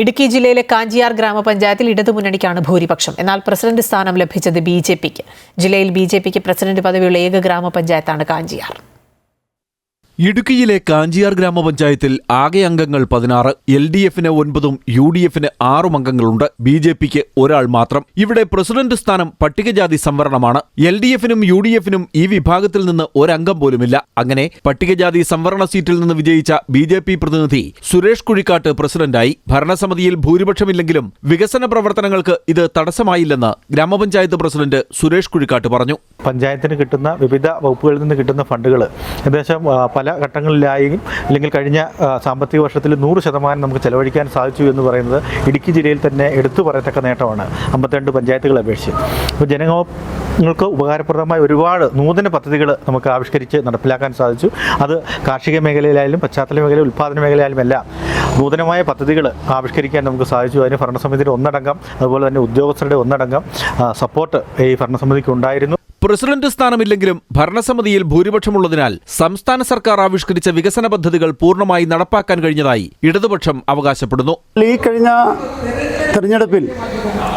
ഇടുക്കി ജില്ലയിലെ കാഞ്ചിയാർ ഗ്രാമപഞ്ചായത്തിൽ ഇടതുമുന്നണിക്കാണ് ഭൂരിപക്ഷം. എന്നാൽ പ്രസിഡന്റ് സ്ഥാനം ലഭിച്ചത് ബി ജെ പിക്ക്. ജില്ലയിൽ ബി ജെ പിക്ക് പ്രസിഡന്റ് പദവിയുള്ള ഏക ഗ്രാമപഞ്ചായത്താണ് കാഞ്ചിയാർ. ഇടുക്കിയിലെ കാഞ്ചിയാർ ഗ്രാമപഞ്ചായത്തിൽ ആകെ അംഗങ്ങൾ പതിനാറ് എൽ ഡി എഫിന് ഒൻപതും യു ഡി എഫിന് ആറും അംഗങ്ങളുണ്ട്. ബി ജെ പിക്ക് ഒരാൾ മാത്രം. ഇവിടെ പ്രസിഡന്റ് സ്ഥാനം പട്ടികജാതി സംവരണമാണ്. എൽ ഡി എഫിനും യു ഡി എഫിനും ഈ വിഭാഗത്തിൽ നിന്ന് ഒരംഗം പോലുമില്ല. അങ്ങനെ പട്ടികജാതി സംവരണ സീറ്റിൽ നിന്ന് വിജയിച്ച ബി ജെ പി പ്രതിനിധി സുരേഷ് കുഴിക്കാട്ട് പ്രസിഡന്റായി. ഭരണസമിതിയിൽ ഭൂരിപക്ഷമില്ലെങ്കിലും വികസന പ്രവർത്തനങ്ങൾക്ക് ഇത് തടസ്സമായില്ലെന്ന് ഗ്രാമപഞ്ചായത്ത് പ്രസിഡന്റ് സുരേഷ് കുഴിക്കാട്ട് പറഞ്ഞു. പഞ്ചായത്തിന് കിട്ടുന്ന വിവിധ വകുപ്പുകളിൽ നിന്ന് കിട്ടുന്ന ഫണ്ടുകൾ ഏകദേശം പല ഘട്ടങ്ങളിലായി അല്ലെങ്കിൽ കഴിഞ്ഞ സാമ്പത്തിക വർഷത്തിൽ നൂറ് ശതമാനം നമുക്ക് ചെലവഴിക്കാൻ സാധിച്ചു എന്ന് പറയുന്നത് ഇടുക്കി ജില്ലയിൽ തന്നെ എടുത്തു പറയത്തക്ക നേട്ടമാണ്. അമ്പത്തിരണ്ട് പഞ്ചായത്തുകളെ അപേക്ഷിച്ച്. അപ്പോൾ ജനങ്ങൾക്ക് ഉപകാരപ്രദമായ ഒരുപാട് നൂതന പദ്ധതികൾ നമുക്ക് ആവിഷ്കരിച്ച് നടപ്പിലാക്കാൻ സാധിച്ചു. അത് കാർഷിക മേഖലയിലായാലും പശ്ചാത്തല മേഖല ഉൽപ്പാദന മേഖലയിലായാലും എല്ലാം നൂതനമായ പദ്ധതികൾ ആവിഷ്കരിക്കാൻ നമുക്ക് സാധിച്ചു. അതിന് ഭരണസമിതിയുടെ ഒന്നടങ്കം അതുപോലെ തന്നെ ഉദ്യോഗസ്ഥരുടെ ഒന്നടങ്കം സപ്പോർട്ട് ഈ ഭരണസമിതിക്ക് ഉണ്ടായിരുന്നു. പ്രസിഡന്റ് സ്ഥാനമില്ലെങ്കിലും ഭരണസമിതിയിൽ ഭൂരിപക്ഷമുള്ളതിനാൽ സംസ്ഥാന സർക്കാർ ആവിഷ്കരിച്ച വികസന പദ്ധതികൾ പൂർണമായി നടപ്പാക്കാൻ കഴിഞ്ഞതായി ഇടതുപക്ഷം അവകാശപ്പെടുന്നു. ഈ കഴിഞ്ഞ തെരഞ്ഞെടുപ്പിൽ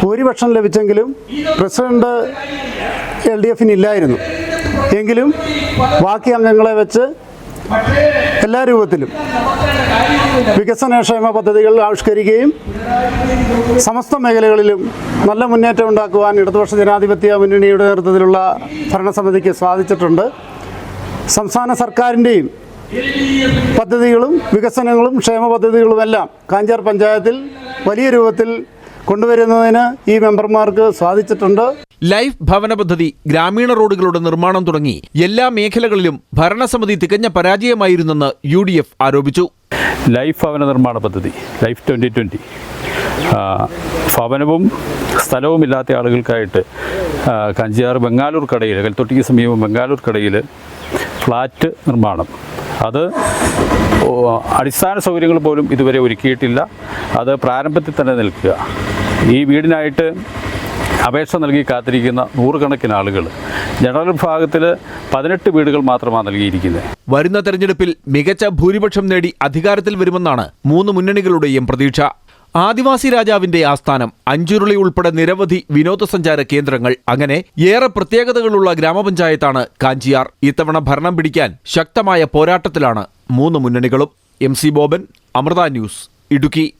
ഭൂരിപക്ഷം ലഭിച്ചെങ്കിലും പ്രസിഡന്റ് എൽ ഡി എഫിനില്ലായിരുന്നു എങ്കിലും ബാക്കി അംഗങ്ങളെ വെച്ച് എല്ലാ രൂപത്തിലും വികസനക്ഷേമ പദ്ധതികൾ ആവിഷ്കരിക്കുകയും സമസ്ത മേഖലകളിലും നല്ല മുന്നേറ്റം ഉണ്ടാക്കുവാൻ ഇടതുപക്ഷ ജനാധിപത്യ മുന്നണിയുടെ നേതൃത്വത്തിലുള്ള ഭരണസമിതിക്ക് സാധിച്ചിട്ടുണ്ട്. സംസ്ഥാന സർക്കാരിന്റെയും പദ്ധതികളും വികസനങ്ങളും ക്ഷേമ പദ്ധതികളുമെല്ലാം കാഞ്ചാർ പഞ്ചായത്തിൽ വലിയ രൂപത്തിൽ കൊണ്ടുവരുന്നതിന് ഈ മെമ്പർമാർക്ക് സാധിച്ചിട്ടുണ്ട്. ലൈഫ് ഭവന പദ്ധതി ഗ്രാമീണ റോഡുകളുടെ നിർമ്മാണം തുടങ്ങി എല്ലാ മേഖലകളിലും ഭരണസമിതി തികഞ്ഞ പരാജയമായിരുന്നെന്ന് യു ഡി എഫ് ആരോപിച്ചു. ലൈഫ് ഭവന നിർമ്മാണ പദ്ധതി ലൈഫ് ട്വന്റി ട്വന്റി ഭവനവും സ്ഥലവും ഇല്ലാത്ത ആളുകൾക്കായിട്ട് കഞ്ചിയാറ് കഞ്ചിയാർ ബംഗാലൂർ കടയിൽ കൽത്തൊട്ടിക്ക് സമീപം ബംഗാലൂർ കടയിൽ ഫ്ലാറ്റ് നിർമ്മാണം. അത് അടിസ്ഥാന സൗകര്യങ്ങൾ പോലും ഇതുവരെ ഒരുക്കിയിട്ടില്ല. അത് പ്രാരംഭത്തിൽ തന്നെ നിൽക്കുക. ഈ വീടിനായിട്ട് അപേക്ഷ നൽകി കാത്തിരിക്കുന്ന നൂറുകണക്കിന് ആളുകൾ. ജനറൽ വിഭാഗത്തിൽ പതിനെട്ട് വീടുകൾ മാത്രമാണ് നൽകിയിരിക്കുന്നത്. വരുന്ന തെരഞ്ഞെടുപ്പിൽ മികച്ച ഭൂരിപക്ഷം നേടി അധികാരത്തിൽ വരുമെന്നാണ് മൂന്ന് മുന്നണികളുടെയും പ്രതീക്ഷ. ആദിവാസി രാജാവിന്റെ ആസ്ഥാനം അഞ്ചുരുളി ഉൾപ്പെടെ നിരവധി വിനോദസഞ്ചാര കേന്ദ്രങ്ങൾ അങ്ങനെ ഏറെ പ്രത്യേകതകളുള്ള ഗ്രാമപഞ്ചായത്താണ് കാഞ്ചിയാർ. ഇത്തവണ ഭരണം പിടിക്കാൻ ശക്തമായ പോരാട്ടത്തിലാണ് മൂന്ന് മുന്നണികളും. M C Boban Amrita news Idukki.